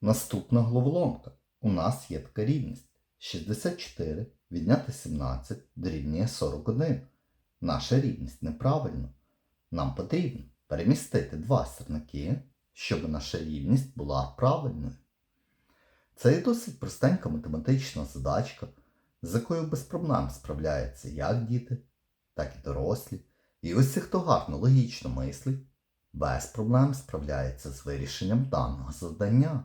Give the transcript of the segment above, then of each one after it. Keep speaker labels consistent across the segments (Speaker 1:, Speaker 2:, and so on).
Speaker 1: Наступна головоломка. У нас є така рівність. 64 відняти 17 дорівнює 41. Наша рівність неправильна. Нам потрібно перемістити два сірники, щоб наша рівність була правильною. Це є досить простенька математична задачка, з якою без проблем справляються як діти, так і дорослі. І ось ці, хто гарно логічно мислить, без проблем справляється з вирішенням даного завдання.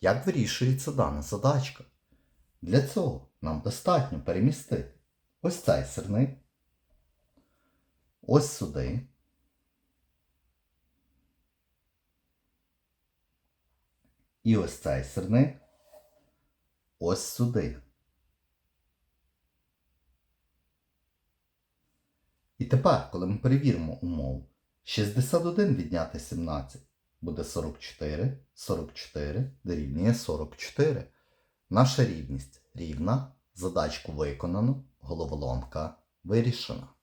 Speaker 1: Як вирішується дана задачка? Для цього нам достатньо перемістити ось цей сирник, ось сюди. І ось цей сирник ось сюди. І тепер, коли ми перевіримо умову, 61 відняти 17 буде 44, 44 дорівнює 44. Наша рівність рівна, задачку виконано, головоломка вирішена.